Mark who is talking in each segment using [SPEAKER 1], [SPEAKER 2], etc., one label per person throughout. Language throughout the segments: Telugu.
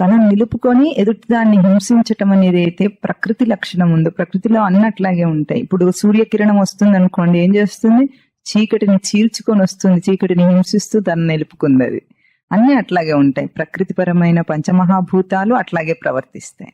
[SPEAKER 1] తనను నిలుపుకొని ఎదుటి దాన్ని హింసించటం అనేది అయితే ప్రకృతి లక్షణం ఉందో. ప్రకృతిలో అన్నట్లాగే ఉంటాయి. ఇప్పుడు సూర్యకిరణం వస్తుంది అనుకోండి ఏం చేస్తుంది? చీకటిని చీల్చుకొని వస్తుంది. చీకటిని హింసిస్తూ తను నిలుపుకుంది అది. అన్ని అట్లాగే ఉంటాయి. ప్రకృతిపరమైన పంచమహాభూతాలు అట్లాగే ప్రవర్తిస్తాయి.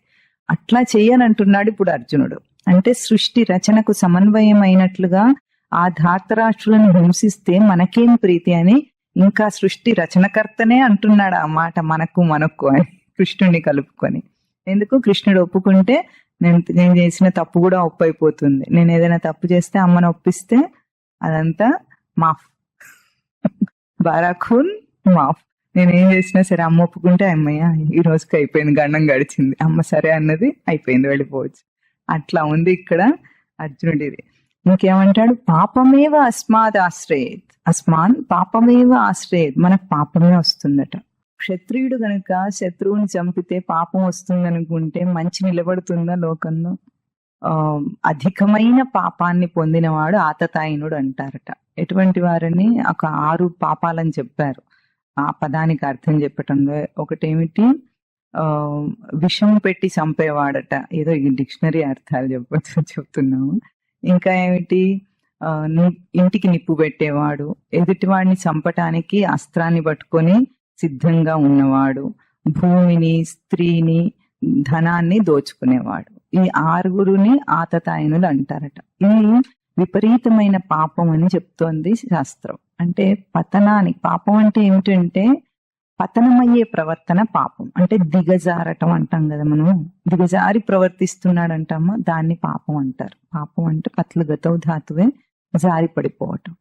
[SPEAKER 1] అట్లా చేయనంటున్నాడు ఇప్పుడు అర్జునుడు. అంటే సృష్టి రచనకు సమన్వయం అయినట్లుగా ఆ ధాతరాష్ట్రులను హింసిస్తే మనకేం ప్రీతి అని ఇంకా సృష్టి రచనకర్తనే అంటున్నాడు ఆ మాట. మనకు మనకు అని. కృష్ణుడిని కలుపుకొని. ఎందుకు? కృష్ణుడు ఒప్పుకుంటే నేను నేను చేసిన తప్పు కూడా ఒప్పైపోతుంది. నేను ఏదైనా తప్పు చేస్తే అమ్మను ఒప్పిస్తే అదంతా మాఫ్. బారాఖూన్ మాఫ్. నేను ఏం చేసినా సరే అమ్మ ఒప్పుకుంటే అమ్మయ్య ఈ రోజుకి అయిపోయింది గండం గడిచింది. అమ్మ సరే అన్నది అయిపోయింది వెళ్ళిపోవచ్చు. అట్లా ఉంది ఇక్కడ అర్జునుడిది. ఇంకేమంటాడు? పాపమేవ అస్మాద్ ఆశ్రయేత్. అస్మాన్ పాపమేవ ఆశ్రయేత్. మనకు పాపమే వస్తుందట. క్షత్రియుడు గనుక శత్రువుని చంపితే పాపం వస్తుంది అనుకుంటే మంచి నిలబడుతుందా లోకంలో? ఆ అధికమైన పాపాన్ని పొందినవాడు ఆతతాయినుడు అంటారట. ఎటువంటి వారని? ఒక ఆరు పాపాలని చెప్పారు. ఆ పదానికి అర్థం చెప్పటంలో ఒకటేమిటి? ఆ విషం పెట్టి చంపేవాడట. ఏదో ఈ డిక్షనరీ అర్థాలు చెప్ప చెప్తున్నాము. ఇంకా ఏమిటి? ఆ ని- ఇంటికి నిప్పు పెట్టేవాడు. ఎదుటివాడిని చంపటానికి అస్త్రాన్ని పట్టుకొని సిద్ధంగా ఉన్నవాడు భూమిని స్త్రీని ధనాన్ని దోచుకునేవాడు. ఈ ఆరుగురుని ఆతతాయనులు అంటారట. ఇది విపరీతమైన పాపం అని చెప్తోంది శాస్త్రం. అంటే పతనానికి పాపం అంటే ఏమిటంటే పతనమయ్యే ప్రవర్తన పాపం. అంటే దిగజారటం అంటాం కదా మనం దిగజారి ప్రవర్తిస్తున్నాడు అంటామా దాన్ని పాపం అంటారు. పాపం అంటే పత్లు గతవు ధాతువే జారి పడిపోవటం